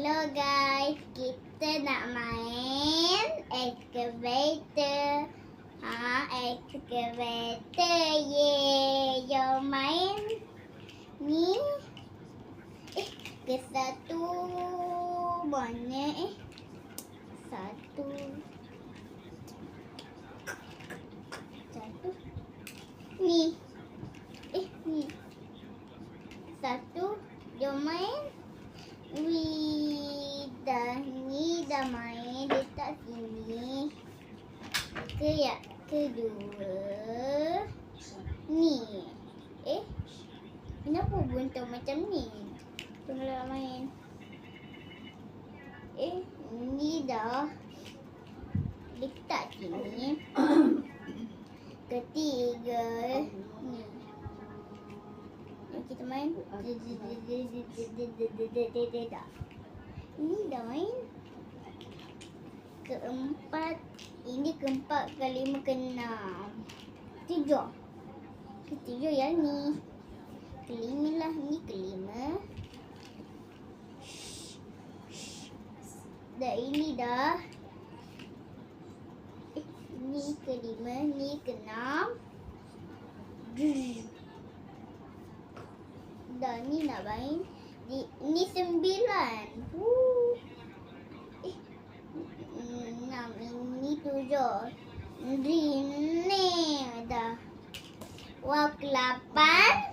Hello guys, kita nak main excavator. Ha, excavator. Yeay, jom main. Ni. Eh, ke satu. Mana eh? Satu. Satu. Ni. Eh, ni. Satu. Jom main. Wih, dah ni dah main dekat sini. Ke ya, kedua. Ni. Eh, kenapa buntung macam ni? Tunggulah main. Eh, ni dah dekat sini. Kita main. Ini dah main. Keempat. Ini keempat, kelima, keenam. Tujuh. Ketujuh yang ni. Kelima lah. Ni kelima. Dah ini dah. Eh, ni kelima, ni keenam. Dah ni nak main. Di, ni sembilan. Woo. Eh, enam. Ini tujuh. Ni, ni dah. Wah, kelapan.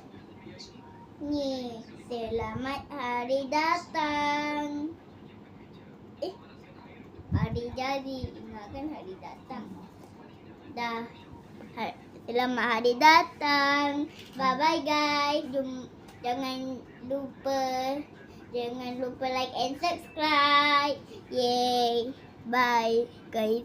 Ni, selamat hari datang. Eh, hari jadi. Ingatkan hari datang. Dah. Selamat hari datang. Bye bye guys. Jum, jangan lupa jangan lupa like and subscribe. Yay. Bye guys.